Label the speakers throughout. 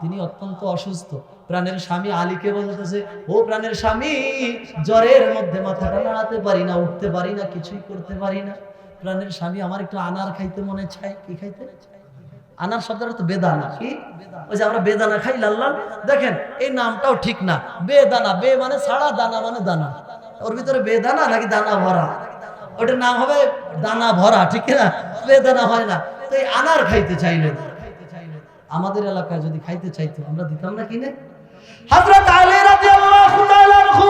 Speaker 1: তিনি অত্যন্ত অসুস্থ। প্রাণের স্বামী আলীকে বলতেছে, ও প্রাণের স্বামী, জ্বরের মধ্যে মাথাটা নাড়াতে পারি না, উঠতে পারি না, কিছুই করতে পারি না। প্রাণের স্বামী আমার একটু আনার খাইতে মনে চায়, কি খাইতে আনার শব্দটা তো বেদানা, কি? ওই যে আমরা বেদানা খাই, লাল লাল। দেখেন, এই নামটাও ঠিক না। বেদানা, বে মানে ছাড়া, দানা মানে দানা। ওর ভিতরে বেদানা নাকি দানা ভরা? ওটার নাম হবে দানা ভরা, ঠিক না? বেদানা হয় না। তো এই আনার খাইতে চাইলেন আমাদের এলাকায় যদি খাইতে চাইতো, আমরা দিতাম না কিনে? হযরত আলী রাদিয়াল্লাহু তাআলা আনহু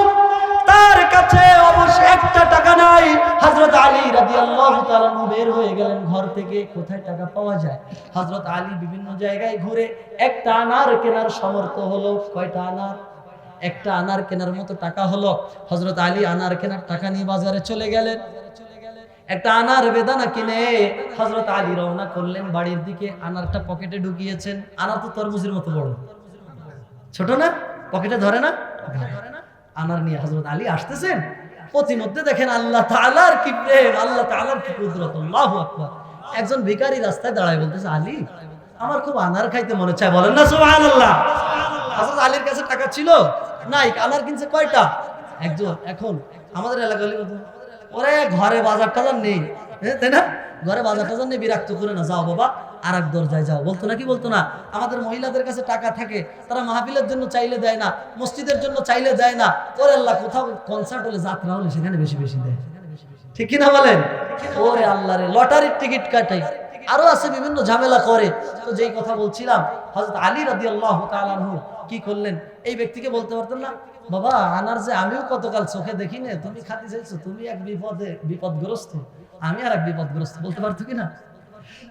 Speaker 1: তাআলা বের হয়ে গেলেন ঘর থেকে। কোথায় টাকা পাওয়া যায়? হযরত আলী বিভিন্ন জায়গায় ঘুরে একটা আনার কেনার সমর্থ হলো। কয়টা আনার? একটা আনার কেনার মতো টাকা হলো। হযরত আলী আনার কেনার টাকা নিয়ে বাজারে চলে গেলেন। একটা আনার বেদানা কিনে আলী রওনা করলেন বাড়ির দিকে। আনারটা পকেটে ঢুকিয়েছেন। আনার তো তরমুজের মতো বড়। ছোট না? পকেটে ধরে না। আনার নিয়ে হযরত আলী আসতেছেন? প্রতিমধ্যে দেখেন আল্লাহ তালার কি প্রেম আল্লাহ তালার কি কুদরত আল্লাহ আকবর। একজন ভিকারি রাস্তায় দাঁড়ায় বলতেছে আলী আমার খুব আনার খাইতে মনে চায়। বলেন না আল্লাহ আসলে আলীর কাছে টাকা ছিল নাই আনার কিনছে কয়টা? একজন এখন আমাদের এলাকা ওরা ঘরে বাজার টাজার নেই। হ্যাঁ, তাই না? ঘরে বাজার নেই, বিরক্ত করে না, যাও বাবা আর এক দরজায় যাও। বলতো না কি বলতো না। আমাদের মহিলাদের কাছে টাকা থাকে, তারা মাহফিলের জন্য চাইলে দেয় না, মসজিদের জন্য চাইলে দেয় না। ওরে আল্লাহ, কোথাও কনসার্ট হলে, যাত্রা হলে সেখানে বেশি বেশি দেয়। ঠিক কিনা বলেন? ওরে আল্লাহ রে, লটারির টিকিট কাটাই। আরও আছে, বিভিন্ন ঝামেলা করে। তো যেই কথা বলছিলাম, হযরত আলী তাআলা আনহু কি করলেন? এই ব্যক্তিকে বলতে পারতেন না, বাবা, আনার যে আমিও কতকাল চোখে দেখি না তুমি খাতি চাইছো তুমি এক বিপদে, বিপদগ্রস্ত। আমি আর এক বিপদগ্রস্ত বলতে পারতো কিনা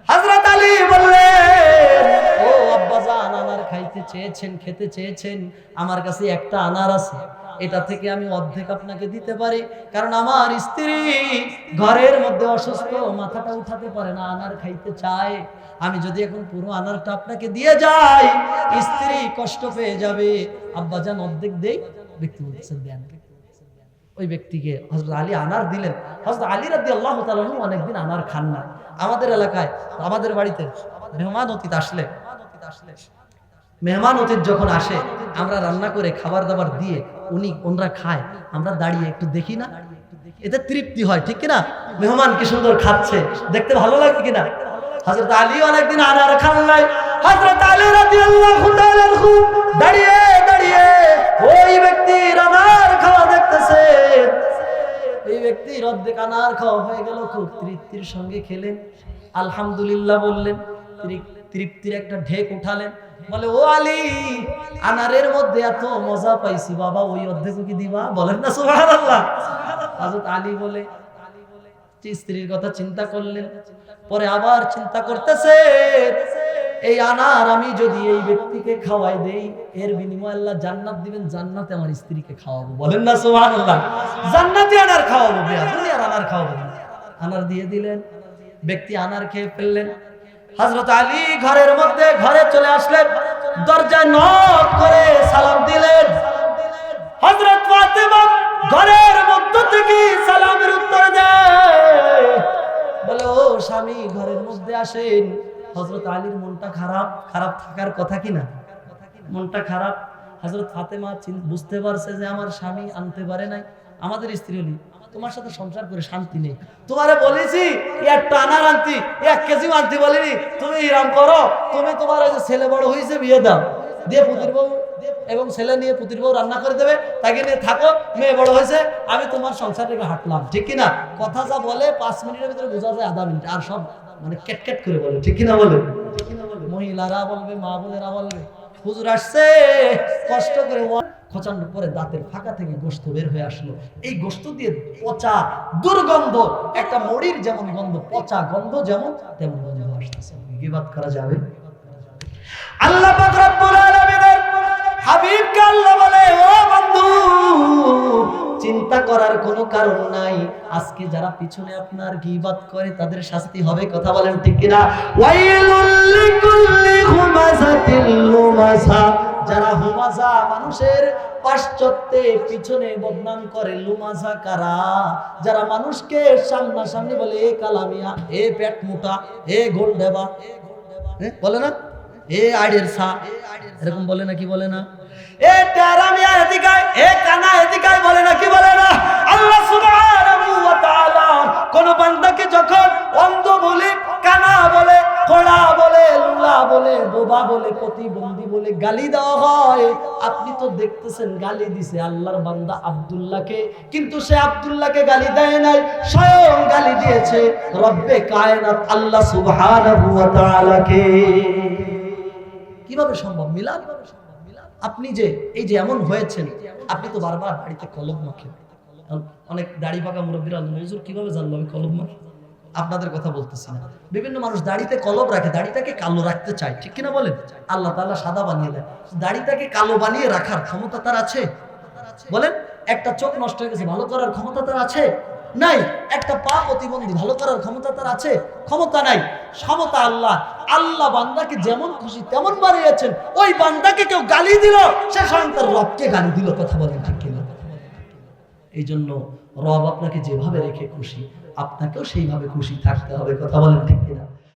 Speaker 1: হযরত আলী বললেন ও আব্বাজান আনার খাইতে চেয়েছেন খেতে চেয়েছেন আমার কাছে একটা আনার আছে। এটা থেকে আমি অর্ধেক আপনাকে দিতে পারি কারণ আমার স্ত্রী ঘরের মধ্যে অসুস্থ মাথাটা উঠাতে পারে না আনার খাইতে চায়। আমি যদি এখন পুরো আনারটা আপনাকে দিয়ে যাই স্ত্রী কষ্ট পেয়ে যাবে। আব্বাজান অর্ধেক দেই ব্যক্তি বলতেছে দেন। ওই ব্যক্তিকে হজরত আলী আনার দিলেন। হজরত আলী রাদি আল্লাহ অনেকদিন আনার খান না আমাদের এলাকায়, আমাদের বাড়িতে মেহমান অতীত আসলে। মেহমান অতীত যখন আসে, আমরা রান্না করে খাবার দাবার দিয়ে উনি, ওনরা খায়। আমরা দাঁড়িয়ে একটু দেখি না। এতে তৃপ্তি হয়, ঠিক কিনা? মেহমান কি সুন্দর খাচ্ছে, দেখতে ভালো লাগে কিনা? হজরত আলী অনেকদিন আনার খান নাই। হজরত আলী রাদি আল্লাহ দাঁড়িয়ে আনার খাওয়া হয়ে গেল, খুব তৃপ্তির সঙ্গে খেলেন। আলহামদুলিল্লাহ বললেন তৃপ্তির একটা ঢেক উঠালেন। বলে, ও আলী, আনারের মধ্যে এত মজা পাইছি, বাবা, ওই অর্ধেক কি দিবা? বলেন না, সুবহানাল্লাহ। হযরত আলী বলে, স্ত্রীর কথা চিন্তা করলেন, পরে আবার চিন্তা করতেছে এই আনার আমি যদি এই ব্যক্তিকে খাওয়াই দেই, এর বিনিময়ে আল্লাহ জান্নাত দিবেন, জান্নাতে আমার স্ত্রীকে খাওয়াবো। বলেন না, সুবহানাল্লাহ। জান্নাতে আনার খাওয়াবো দুনিয়ার আনার খাওয়াবো আনার দিয়ে দিলেন। ব্যক্তি আনার খেয়ে ফেললেন। হযরত আলী ঘরের মধ্যে ঘরে চলে আসলেন। দরজায় নক করে সালাম দিলেন। হযরত ফাতেমা হযরত আলীর মনটা খারাপ খারাপ থাকার কথা কি না? মনটা খারাপ, হযরত ফাতেমা বুঝতে পারছে যে আমার স্বামী আনতে পারে নাই, আমাদের স্ত্রী হলি তোমার সাথে সংসার করে শান্তি নেই। তোমারে বলেছি আনতি, এক কেজি আনতে তুমি ইরাম করো, তুমি তোমার ওই ছেলে বড় হয়েছে, বিয়ে দাও। দিয়ে পুতির বউ এবং ছেলে নিয়ে পুতির বউ রান্না করে দেবে, তাকে নিয়ে থাকো, মেয়ে বড় হয়েছে, আমি তোমার সংসার থেকে হাঁটলাম। ঠিক কিনা কথা যা বলে, পাঁচ মিনিটের ভিতরে বোঝা যায় আধা মিনিট, আর সব মানে কেট করে বলে, ঠিক কিনা বলে? মহিলারা বলবে, মা বোনেরা বলবে, হুজুর আসছে। কষ্ট করে খোঁচানোর পরে দাঁতের ফাঁকা থেকে গোস্ত বের হয়ে আসলো। এই গোস্ত দিয়ে পচা দুর্গন্ধ, একটা মরির যেমন গন্ধ, পচা গন্ধ যেমন, তেমন গন্ধ আসতেছে। গিবাদ করা যাবে? আল্লাহ পাক বলে, ও বন্ধু চিন্তা করার কোনো কারণ নাই। আজকে যারা পিছনে আপনার গীবাত করে তাদের শাস্তি হবে কথা বলেন ঠিক কিনা? যারা হুমাজা মানুষের পাশ্চাত্যে পিছনে বদনাম করে লুমাজা কারা? যারা মানুষকে সামনাসামনি বলে এ কালামিয়া এ পেট মোটা এ গোল হ্যাঁ, বলে না? এ আইডের সা। এরকম বলে না, কি বলে না? এ টেরামিয়া এদিকায় এ কানা এদিকায় বলে না, কি বলে না? আল্লাহ সুবহানাহু ওয়া তাআলা, কোন বান্দাকে যখন অন্ধ বলে, কানা বলে, খোড়া বলে, লুলা বলে, বোবা বলে, প্রতিবন্ধী বলে গালি দেওয়া হয়, আপনি তো দেখতেছেন গালি দিছে আল্লাহর বান্দা আব্দুল্লাহকে, কিন্তু সে আব্দুল্লাহকে গালি দেয় নাই, স্বয়ং গালি দিয়েছে রব্বে কায়নাত আল্লাহ সুবহানাহু ওয়া তাআলাকে। কীভাবে সম্ভব? মিলাদ? আপনি যে, এই যে এমন হয়েছেন, আপনি তো বারবার বাড়িতে কলম মাখেন। অনেক দাড়ি পাকা মুরব্বীরা হুজুর, কীভাবে জানলো আমি কলম মাখি আপনাদের কথা বলতেছি না। বিভিন্ন মানুষ দাড়িতে কলম রাখে, দাড়িটাকে কালো রাখতে চায়, ঠিক কিনা বলেন? আল্লাহ তাআলা সাদা বানিয়ে দেয় দাড়িটাকে কালো বানিয়ে রাখার ক্ষমতা তার আছে? বলেন, একটা চোখ নষ্ট হয়ে গেছে, ভালো করার ক্ষমতা তার আছে? নাই। একটা পা প্রতিবন্ধী ভালো করার ক্ষমতা তার আছে? ক্ষমতা নাই। সমতা আল্লাহ। আল্লাহ বান্দাকে যেমন খুশি তেমন বানিয়েছেন। ওই বান্দাকে কেউ গালি দিল, সে স্বয়ং তার রবকে গালি দিল। কথা বলেন ঠিক কিনা? এই জন্য রব আপনাকে যেভাবে রেখে খুশি, আপনাকেও সেইভাবে খুশি থাকতে হবে। কথা বলেন ঠিক কিনা?